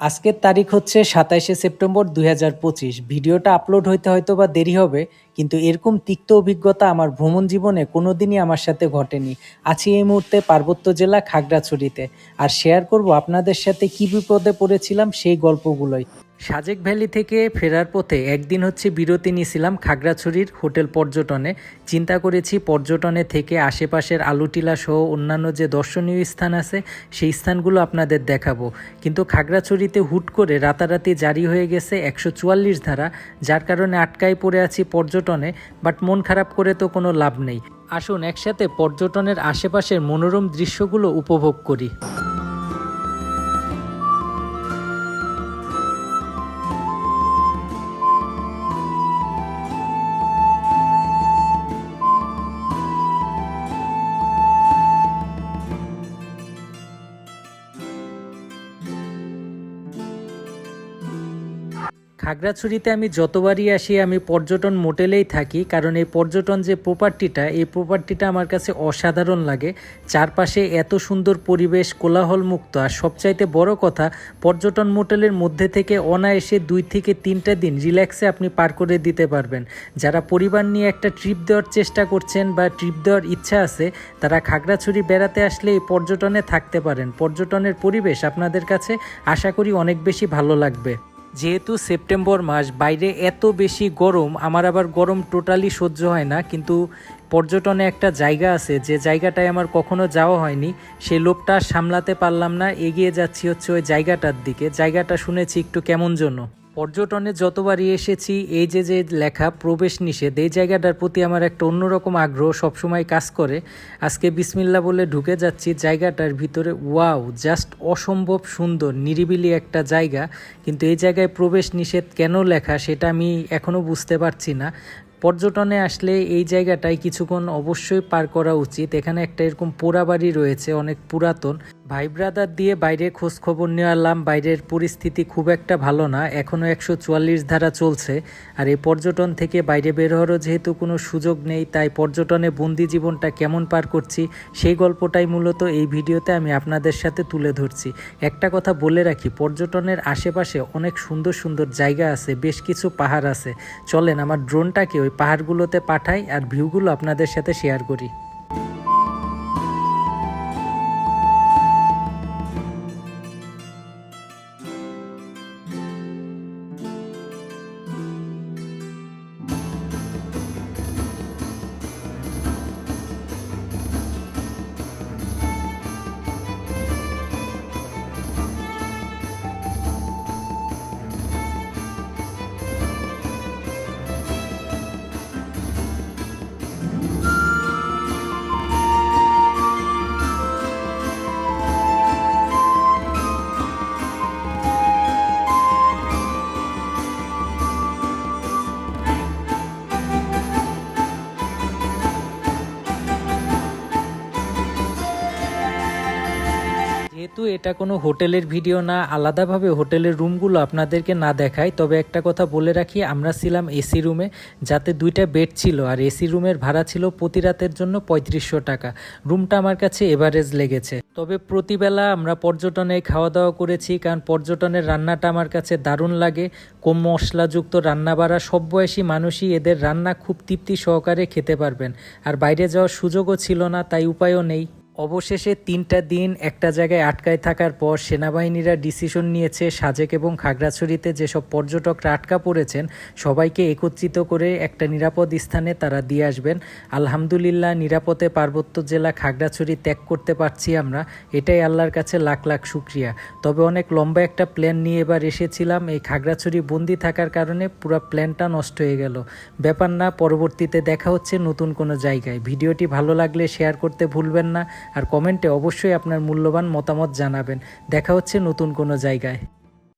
আজকের তারিখ হচ্ছে সাতাইশে সেপ্টেম্বর দুই হাজার পঁচিশ। ভিডিওটা আপলোড হইতে হয়তো বা দেরি হবে, কিন্তু এরকম তিক্ত অভিজ্ঞতা আমার ভ্রমণ জীবনে কোনোদিনই আমার সাথে ঘটেনি। আছি এই মুহূর্তে পার্বত্য জেলা খাগড়াছড়িতে। আর শেয়ার করব আপনাদের সাথে কী বিপদে পড়েছিলাম সেই গল্পগুলোই। সাজেক ভ্যালি থেকে ফেরার পথে একদিন হচ্ছে বিরতি নিয়েছিলাম খাগড়াছড়ির হোটেল পর্যটনে। চিন্তা করেছি পর্যটনে থেকে আশেপাশের আলুটিলা সহ অন্যান্য যে দর্শনীয় স্থান আছে, সেই স্থানগুলো আপনাদের দেখাবো। কিন্তু খাগড়াছড়িতে হুট করে রাতারাতি জারি হয়ে গেছে একশো চুয়াল্লিশ ধারা, যার কারণে আটকায় পড়ে আছি পর্যটনে, বাট মন খারাপ করে তো কোনো লাভ নেই। আসুন একসাথে পর্যটনের আশেপাশের মনোরম দৃশ্যগুলো উপভোগ করি। খাগড়াছড়িতে আমি যতবারই আসি, আমি পর্যটন মোটেলেই থাকি, কারণ এই পর্যটন যে প্রপার্টিটা এই প্রপার্টিটা আমার কাছে অসাধারণ লাগে। চারপাশে এত সুন্দর পরিবেশ কোলাহল মুক্ত আর সবচাইতে বড় কথা, পর্যটন মোটেলের মধ্যে থেকে অনায়াসে দুই থেকে তিনটা দিন রিল্যাক্সে আপনি পার করে দিতে পারবেন। যারা পরিবার নিয়ে একটা ট্রিপ দেওয়ার চেষ্টা করছেন বা ট্রিপ দেওয়ার ইচ্ছা আছে, তারা খাগড়াছড়ি বেড়াতে আসলে এই পর্যটনে থাকতে পারেন। পর্যটনের পরিবেশ আপনাদের কাছে আশা করি অনেক বেশি ভালো লাগবে। যেহেতু সেপ্টেম্বর মাস, বাইরে এত বেশি গরম, আমার আবার গরম টোটালি সহ্য হয় না। কিন্তু পর্যটনে একটা জায়গা আছে, যে জায়গাটায় আমার কখনো যাওয়া হয়নি সেই লোভটা সামলাতে পারলাম না। এগিয়ে যাচ্ছি হচ্ছে ওই জায়গাটার দিকে। জায়গাটা শুনেছি একটু কেমন জন্য পর্যটনে যতবারই এসেছি, এই যে যে লেখা, প্রবেশ নিষেধ, এই জায়গাটার প্রতি আমার একটা অন্যরকম আগ্রহ সবসময় কাজ করে। আজকে বিসমিল্লা বলে ঢুকে যাচ্ছি জায়গাটার ভিতরে। ওয়াও, জাস্ট অসম্ভব সুন্দর, নিরিবিলি একটা জায়গা। কিন্তু এই জায়গায় প্রবেশ নিষেধ কেন লেখা সেটা আমি এখনও বুঝতে পারছি না। পর্যটনে আসলে এই জায়গাটায় কিছুক্ষণ অবশ্যই পার করা উচিত। এখানে একটা এরকম পোড়া বাড়ি রয়েছে, অনেক পুরাতন। ভাই ব্রাদার দিয়ে বাইরে খোঁজ খবর বাইরের পরিস্থিতি খুব একটা ভালো না এখনও একশো চুয়াল্লিশ ধারা চলছে, আর এই পর্যটন থেকে বাইরে বের হওয়ারও যেহেতু কোনো সুযোগ নেই, তাই পর্যটনে বন্দি জীবনটা কেমন পার করছি, সেই গল্পটাই মূলত এই ভিডিওতে আমি আপনাদের সাথে তুলে ধরছি। একটা কথা বলে রাখি, পর্যটনের আশেপাশে অনেক সুন্দর সুন্দর জায়গা আছে, বেশ কিছু পাহাড় আছে। চলেন, আমার ড্রোনটাকে ওই পাহাড়গুলোতে পাঠাই, আর ভিউগুলো আপনাদের সাথে শেয়ার করি। যেহেতু এটা কোনো হোটেলের ভিডিও না, আলাদাভাবে হোটেলের রুমগুলো আপনাদেরকে না দেখায় তবে একটা কথা বলে রাখি, আমরা ছিলাম এসি রুমে, যাতে দুইটা বেড ছিল, আর এসি রুমের ভাড়া ছিল প্রতি রাতের জন্য পঁয়ত্রিশশো টাকা। রুমটা আমার কাছে এভারেজ লেগেছে। তবে প্রতিবেলা আমরা পর্যটনে খাওয়া দাওয়া করেছি, কারণ পর্যটনের রান্নাটা আমার কাছে দারুণ লাগে। কম মশলাযুক্ত রান্না বাড়া সব বয়সী মানুষই এদের রান্না খুব তৃপ্তি সহকারে খেতে পারবেন। আর বাইরে যাওয়ার সুযোগও ছিল না, তাই উপায়ও নেই। অবশেষে তিনটা দিন একটা জায়গায় আটকায় থাকার পর সেনাবাহিনীরা ডিসিশন নিয়েছে সাজেক এবং খাগড়াছড়িতে যেসব পর্যটকরা আটকা পড়েছেন, সবাইকে একত্রিত করে একটা নিরাপদ স্থানে তারা দিয়ে আসবেন। আলহামদুলিল্লাহ, নিরাপদে পার্বত্য জেলা খাগড়াছড়ি ত্যাগ করতে পারছি আমরা। এটাই আল্লাহর কাছে লাখ লাখ শুক্রিয়া। তবে অনেক লম্বা একটা প্ল্যান নিয়ে এবার এসেছিলাম। এই খাগড়াছড়ি বন্দি থাকার কারণে পুরো প্ল্যানটা নষ্ট হয়ে গেল। ব্যাপার না, পরবর্তীতে দেখা হচ্ছে নতুন কোনো জায়গায়। ভিডিওটি ভালো লাগলে শেয়ার করতে ভুলবেন না। আর কমেন্টে অবশ্যই আপনার মূল্যবান মতামত জানাবেন। দেখা হচ্ছে নতুন কোনো জায়গায়।